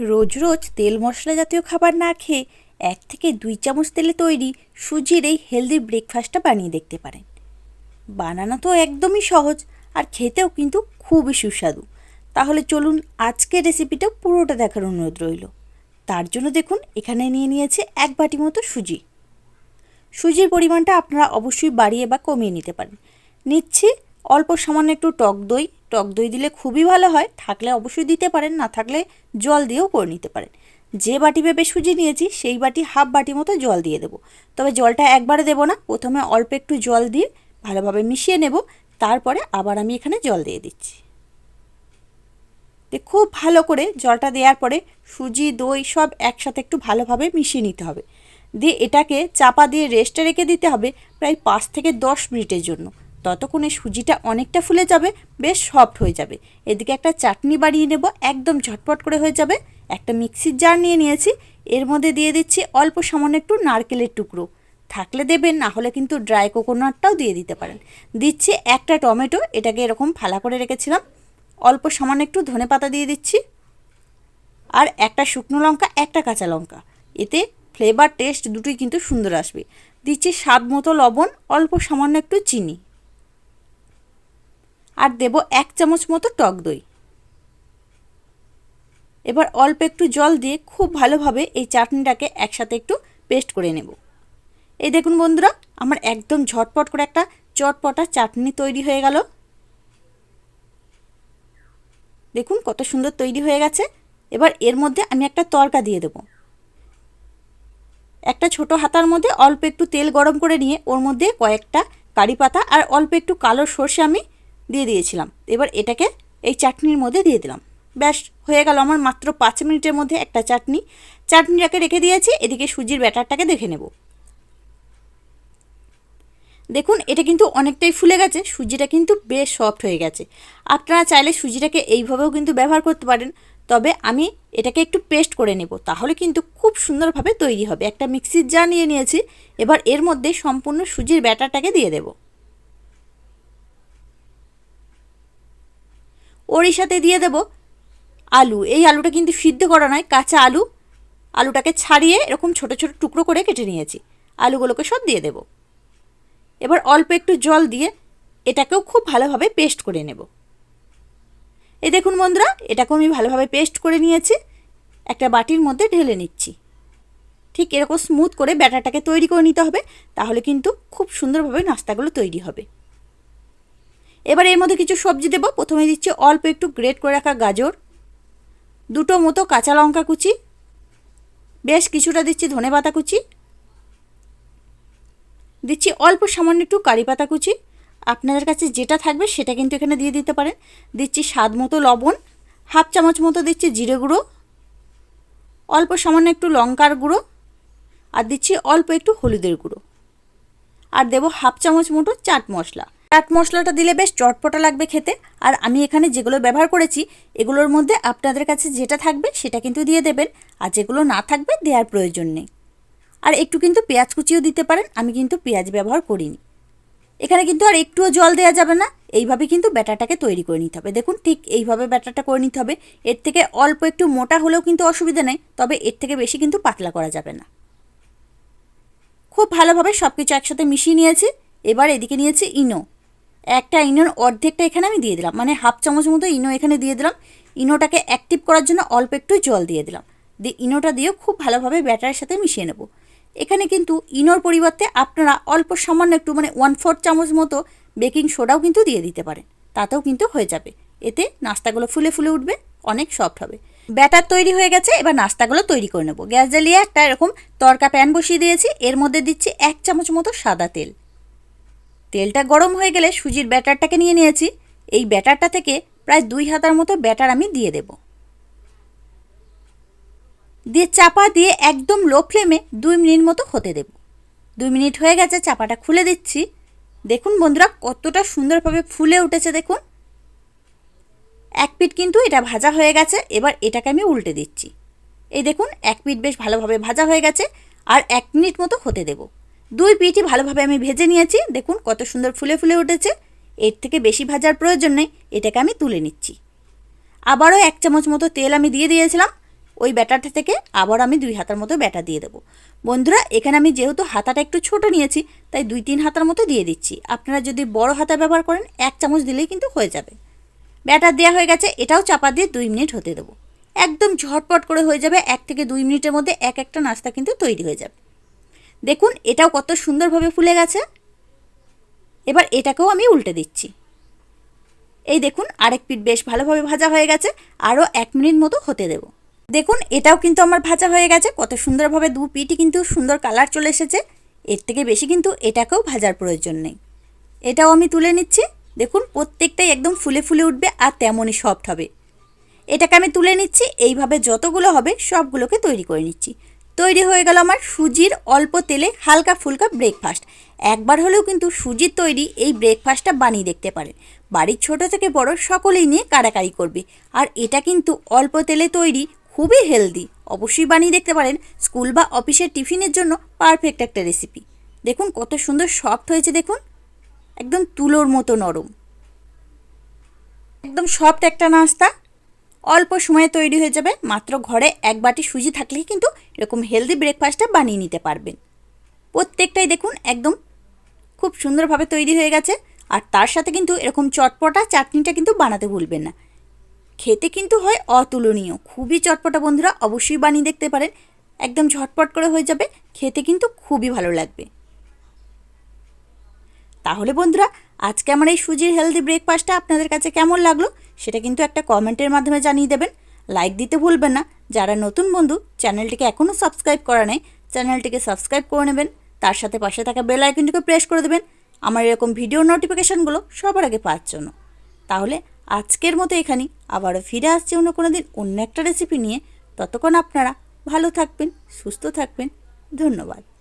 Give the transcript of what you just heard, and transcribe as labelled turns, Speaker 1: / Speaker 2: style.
Speaker 1: রোজ রোজ তেল মশলা জাতীয় খাবার না খেয়ে এক থেকে দুই চামচ তেলে তৈরি সুজির এই হেলদি ব্রেকফাস্টটা বানিয়ে দেখতে পারেন। বানানো তো একদমই সহজ আর খেতেও কিন্তু খুবই সুস্বাদু। তাহলে চলুন আজকের রেসিপিটা পুরোটা দেখার অনুরোধ রইল। তার জন্য দেখুন, এখানে নিয়ে নিয়েছে এক বাটি মতো সুজি। সুজির পরিমাণটা আপনারা অবশ্যই বাড়িয়ে বা কমিয়ে নিতে পারেন। নিচ্ছি অল্প সামান্য একটু টক দই। টক দই দিলে খুবই ভালো হয়। থাকলে অবশ্যই দিতে পারেন, না থাকলে জল দিয়েও করে নিতে পারেন। যে বাটি ভেবে সুজি নিয়েছি, সেই বাটি হাফ বাটি মতো জল দিয়ে দেবো। তবে জলটা একবারে দেবো না। প্রথমে অল্প একটু জল দিয়ে ভালোভাবে মিশিয়ে নেব। তারপরে আবার আমি এখানে জল দিয়ে দিচ্ছি। খুব ভালো করে জলটা দেওয়ার পরে সুজি, দই সব একসাথে একটু ভালোভাবে মিশিয়ে নিতে হবে। দিয়ে এটাকে চাপা দিয়ে রেস্টে রেখে দিতে হবে প্রায় পাঁচ থেকে দশ মিনিটের জন্য। ততক্ষণে সুজিটা অনেকটা ফুলে যাবে, বেশ সফট হয়ে যাবে। এদিকে একটা চাটনি বাড়িয়ে নেব, একদম ঝটপট করে হয়ে যাবে। একটা মিক্সির জার নিয়ে নিয়েছি, এর মধ্যে দিয়ে দিচ্ছি অল্প সামান্য একটু নারকেলের টুকরো। থাকলে দেবেন, না হলে কিন্তু ড্রাই কোকোনাটটাও দিয়ে দিতে পারেন। দিচ্ছি একটা টমেটো, এটাকে এরকম ফালা করে রেখেছিলাম। অল্প সামান্য একটু ধনে পাতা দিয়ে দিচ্ছি। আর একটা শুকনো লঙ্কা, একটা কাঁচা লঙ্কা। এতে ফ্লেভার টেস্ট দুটোই কিন্তু সুন্দর আসবে। দিচ্ছি স্বাদ মতো লবণ, অল্প সামান্য একটু চিনি। আর দেব এক চামচ মতো টক দই। এবার অল্প একটু জল দিয়ে খুব ভালোভাবে এই চাটনিটাকে একসাথে একটু পেস্ট করে নেব। এই দেখুন বন্ধুরা, আমার একদম ঝটপট করে একটা চটপটা চাটনি তৈরি হয়ে গেল। দেখুন কত সুন্দর তৈরি হয়ে গেছে। এবার এর মধ্যে আমি একটা তরকা দিয়ে দেব। একটা ছোট হাতার মধ্যে অল্প একটু তেল গরম করে নিয়ে ওর মধ্যে কয়েকটা কারি পাতা আর অল্প একটু কালো সর্ষে আমি দিয়ে দিয়েছিলাম। এবার এটাকে এই চাটনির মধ্যে দিয়ে দিলাম। ব্যাস, হয়ে গেল আমার মাত্র পাঁচ মিনিটের মধ্যে একটা চাটনি। চাটনিটাকে রেখে দিয়েছি, এদিকে সুজির ব্যাটারটাকে দেখে নেব। দেখুন, এটা কিন্তু অনেকটাই ফুলে গেছে, সুজিটা কিন্তু বেশ সফট হয়ে গেছে। আপনারা চাইলে সুজিটাকে এইভাবেও কিন্তু ব্যবহার করতে পারেন, তবে আমি এটাকে একটু পেস্ট করে নেব, তাহলে কিন্তু খুব সুন্দরভাবে তৈরি হবে। একটা মিক্সির জার নিয়ে নিয়েছি, এবার এর মধ্যে সম্পূর্ণ সুজির ব্যাটারটাকে দিয়ে দেবো। ওরই সাথে দিয়ে দেব। আলু, এই আলুটা কিন্তু সিদ্ধ করা নয়, কাঁচা আলু। আলুটাকে ছাড়িয়ে এরকম ছোট ছোট টুকরো করে কেটে নিয়েছি। আলুগুলোকে সব দিয়ে দেব। এবার অল্প একটু জল দিয়ে এটাকেও খুব ভালোভাবে পেস্ট করে নেব। এই দেখুন বন্ধুরা, এটাকেও আমি ভালোভাবে পেস্ট করে নিয়েছি। একটা বাটির মধ্যে ঢেলে নিচ্ছি। ঠিক এরকম স্মুথ করে ব্যাটারটাকে তৈরি করে নিতে হবে, তাহলে কিন্তু খুব সুন্দরভাবে নাস্তাগুলো তৈরি হবে। এবার এর মধ্যে কিছু সবজি দেবো। প্রথমে দিচ্ছি অল্প একটু গ্রেট করে রাখা গাজর, দুটো মতো কাঁচা লঙ্কা কুচি, বেশ কিছুটা দিচ্ছি ধনে পাতা কুচি, দিচ্ছি অল্প সামান্য একটু কারি পাতা কুচি। আপনাদের কাছে যেটা থাকবে সেটা কিন্তু এখানে দিয়ে দিতে পারেন। দিচ্ছি স্বাদ মতো লবণ, হাফ চামচ মতো দিচ্ছি জিরে গুঁড়ো, অল্প সামান্য একটু লঙ্কার গুঁড়ো আর দিচ্ছি অল্প একটু হলুদের গুঁড়ো। আর দেবো হাফ চামচ মতো চাট মশলা। চাট মশলাটা দিলে বেশ চটপটা লাগবে খেতে। আর আমি এখানে যেগুলো ব্যবহার করেছি, এগুলোর মধ্যে আপনাদের কাছে যেটা থাকবে সেটা কিন্তু দিয়ে দেবেন। আর যেগুলো না থাকবে, দেওয়ার প্রয়োজন নেই। আর একটু কিন্তু পেঁয়াজ কুচিও দিতে পারেন, আমি কিন্তু পেঁয়াজ ব্যবহার করিনি। এখানে কিন্তু আর একটুও জল দেওয়া যাবে না। এইভাবে কিন্তু ব্যাটারটাকে তৈরি করে নিতে হবে। দেখুন, ঠিক এইভাবে ব্যাটারটা করে নিতে হবে। এর থেকে অল্প একটু মোটা হলেও কিন্তু অসুবিধা নেই, তবে এর থেকে বেশি কিন্তু পাতলা করা যাবে না। খুব ভালোভাবে সব কিছু একসাথে মিশিয়ে নিয়েছি। এবার এদিকে নিয়েছি ইনো। একটা ইনোর অর্ধেকটা এখানে আমি দিয়ে দিলাম। মানে হাফ চামচ মতো ইনো এখানে দিয়ে দিলাম। ইনোটাকে অ্যাক্টিভ করার জন্য অল্প একটু জল দিয়ে দিলাম। দিয়ে ইনোটা দিয়েও খুব ভালোভাবে ব্যাটারের সাথে মিশিয়ে নেব। এখানে কিন্তু ইনোর পরিবর্তে আপনারা অল্প সামান্য একটু মানে ওয়ান ফোর্থ চামচ মতো বেকিং সোডাও কিন্তু দিয়ে দিতে পারেন। তাতেও কিন্তু হয়ে যাবে। এতে নাস্তাগুলো ফুলে ফুলে উঠবে, অনেক সফট হবে। ব্যাটার তৈরি হয়ে গেছে, এবার নাস্তাগুলো তৈরি করে নেব। গ্যাস জ্বালিয়ে একটা এরকম তরকা প্যান বসিয়ে দিয়েছি। এর মধ্যে দিচ্ছি এক চামচ মতো সাদা তেল। তেলটা গরম হয়ে গেলে সুজির ব্যাটারটাকে নিয়ে নিয়েছি। এই ব্যাটারটা থেকে প্রায় দুই হাতার মতো ব্যাটার আমি দিয়ে দেব। দিয়ে চাপা দিয়ে একদম লো ফ্লেমে দুই মিনিট মতো হতে দেব। দুই মিনিট হয়ে গেছে, চাপাটা খুলে দিচ্ছি। দেখুন বন্ধুরা, কতটা সুন্দরভাবে ফুলে উঠেছে দেখুন। এক পিঠ কিন্তু এটা ভাজা হয়ে গেছে, এবার এটাকে আমি উল্টে দিচ্ছি। এই দেখুন, এক পিঠ বেশ ভালোভাবে ভাজা হয়ে গেছে, আর এক মিনিট মতো হতে দেবো। দুই পিঠই ভালোভাবে আমি ভেজে নিয়েছি। দেখুন কত সুন্দর ফুলে ফুলে উঠেছে। এর থেকে বেশি ভাজার প্রয়োজন নেই, এটাকে আমি তুলে নিচ্ছি। আবারও এক চামচ মতো তেল আমি দিয়ে দিয়েছিলাম। ওই ব্যাটারটা থেকে আবার আমি দুই হাতার মতো ব্যাটার দিয়ে দেবো। বন্ধুরা, এখানে আমি যেহেতু হাতাটা একটু ছোট নিয়েছি, তাই দুই তিন হাতার মতো দিয়ে দিচ্ছি। আপনারা যদি বড় হাতা ব্যবহার করেন, এক চামচ দিলেই কিন্তু হয়ে যাবে। ব্যাটার দেওয়া হয়ে গেছে, এটাও চাপা দিয়ে দুই মিনিট হতে দেবো। একদম ঝটপট করে হয়ে যাবে, এক থেকে দুই মিনিটের মধ্যে এক একটা নাস্তা কিন্তু তৈরি হয়ে যাবে। দেখুন, এটাও কত সুন্দরভাবে ফুলে গেছে। এবার এটাকেও আমি উল্টে দিচ্ছি। এই দেখুন, আরেক পিঠ বেশ ভালোভাবে ভাজা হয়ে গেছে, আরও এক মিনিট মতো হতে দেব। দেখুন, এটাও কিন্তু আমার ভাজা হয়ে গেছে, কত সুন্দরভাবে দু পিঠই কিন্তু সুন্দর কালার চলে এসেছে। এর থেকে বেশি কিন্তু এটাকেও ভাজার প্রয়োজন নেই। এটাও আমি তুলে নিচ্ছি। দেখুন, প্রত্যেকটাই একদম ফুলে ফুলে উঠবে আর তেমনই সফট হবে। এটাকে আমি তুলে নিচ্ছি, এইভাবে যতগুলো হবে সবগুলোকে তৈরি করে নিচ্ছি। তৈরি হয়ে গেল আমার সুজির অল্প তেলে হালকা ফুলকা ব্রেকফাস্ট একবার হলেও কিন্তু সুজির তৈরি এই ব্রেকফাস্টটা বানিয়ে দেখতে পারেন। বাড়ির ছোট থেকে বড় সকলেই নিয়ে কাড়াকাড়ি করবে। আর এটা কিন্তু অল্প তেলে তৈরি, খুবই হেলদি অবশ্যই বানিয়ে দেখতে পারেন, স্কুল বা অফিসের টিফিনের জন্য পারফেক্ট একটা রেসিপি দেখুন কত সুন্দর সফট হয়েছে, দেখুন। একদম তুলোর মতো নরম। একদম সফট একটা নাস্তা। অল্প সময়ে তৈরি হয়ে যাবে, মাত্র ঘরে এক বাটি সুজি থাকলেই কিন্তু এরকম হেলদি ব্রেকফাস্টটা বানিয়ে নিতে পারবেন। প্রত্যেকটাই দেখুন একদম খুব সুন্দরভাবে তৈরি হয়ে গেছে, আর তার সাথে কিন্তু এরকম চটপটা, চাটনিটা কিন্তু বানাতে ভুলবেন না। খেতে কিন্তু হয় অতুলনীয়, খুবই চটপটা বন্ধুরা অবশ্যই বানিয়ে দেখতে পারেন, একদম ঝটপট করে হয়ে যাবে, খেতে কিন্তু খুবই ভালো লাগবে। তাহলে বন্ধুরা, আজকে আমার এই সুজির হেলদি ব্রেকফাস্টটা আপনাদের কাছে কেমন লাগল? সেটা কিন্তু একটা কমেন্টের মাধ্যমে জানিয়ে দেবেন। লাইক দিতে ভুলবেন না। যারা নতুন বন্ধু, চ্যানেলটিকে এখনও সাবস্ক্রাইব করা নেই, চ্যানেলটিকে সাবস্ক্রাইব করে নেবেন। তার সাথে পাশে থাকা বেল আইকনটিকে প্রেস করে দেবেন। আমার এরকম ভিডিও নোটিফিকেশানগুলো সবার আগে পাওয়ার জন্য। তাহলে আজকের মতো এখানেই। আবারও ফিরে আসছে অন্য কোনো দিন অন্য একটা রেসিপি নিয়ে। ততক্ষণ আপনারা ভালো থাকবেন, সুস্থ থাকবেন। ধন্যবাদ।